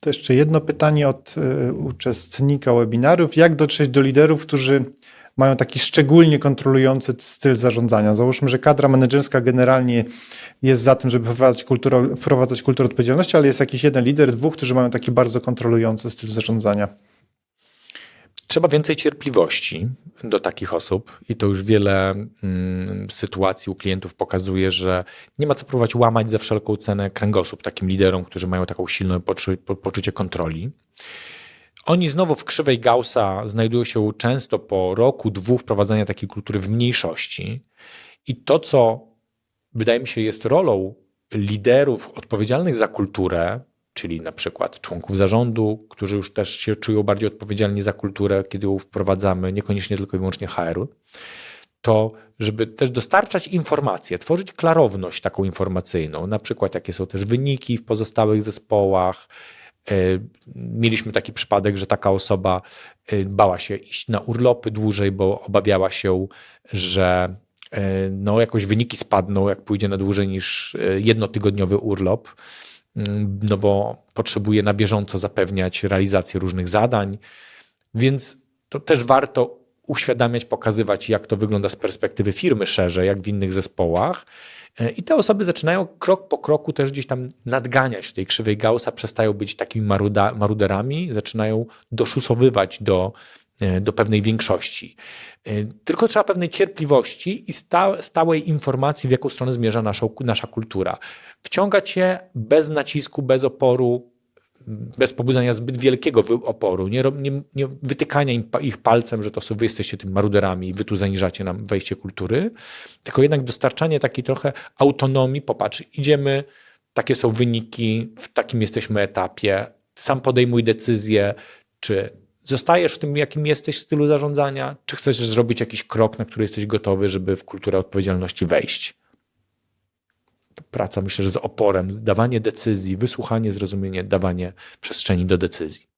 To jeszcze jedno pytanie od y, uczestnika webinarów. Jak dotrzeć do liderów, którzy mają taki szczególnie kontrolujący styl zarządzania? Załóżmy, że kadra menedżerska generalnie jest za tym, żeby wprowadzać kulturę, wprowadzać kulturę odpowiedzialności, ale jest jakiś jeden lider, dwóch, którzy mają taki bardzo kontrolujący styl zarządzania. Trzeba więcej cierpliwości do takich osób i to już wiele mm, sytuacji u klientów pokazuje, że nie ma co próbować łamać za wszelką cenę kręgosłup takim liderom, którzy mają taką silną poczu po, poczucie kontroli. Oni znowu w krzywej Gaussa znajdują się często po roku, dwóch wprowadzania takiej kultury w mniejszości. I to, co wydaje mi się jest rolą liderów odpowiedzialnych za kulturę, czyli na przykład członków zarządu, którzy już też się czują bardziej odpowiedzialni za kulturę, kiedy ją wprowadzamy, niekoniecznie tylko i wyłącznie HR-u, to żeby też dostarczać informacje, tworzyć klarowność taką informacyjną, na przykład jakie są też wyniki w pozostałych zespołach. E, mieliśmy taki przypadek, że taka osoba e, bała się iść na urlopy dłużej, bo obawiała się, że e, no, jakoś wyniki spadną, jak pójdzie na dłużej niż jednotygodniowy urlop no bo potrzebuje na bieżąco zapewniać realizację różnych zadań, więc to też warto uświadamiać, pokazywać, jak to wygląda z perspektywy firmy szerzej, jak w innych zespołach. I te osoby zaczynają krok po kroku też gdzieś tam nadganiać tej krzywej Gaussa, przestają być takimi maruda, maruderami, zaczynają doszusowywać do, do pewnej większości. Tylko trzeba pewnej cierpliwości i sta, stałej informacji, w jaką stronę zmierza nasza, nasza kultura. Wciągać je bez nacisku, bez oporu, bez pobudzania zbyt wielkiego oporu, nie, nie, nie wytykania im, ich palcem, że to są wy jesteście tym maruderami, wy tu zaniżacie nam wejście kultury, tylko jednak dostarczanie takiej trochę autonomii, popatrz, idziemy, takie są wyniki, w takim jesteśmy etapie, sam podejmuj decyzję, czy Zostajesz w tym, jakim jesteś stylu zarządzania, czy chcesz zrobić jakiś krok, na który jesteś gotowy, żeby w kulturę odpowiedzialności wejść? To praca, myślę, że z oporem, dawanie decyzji, wysłuchanie, zrozumienie, dawanie przestrzeni do decyzji.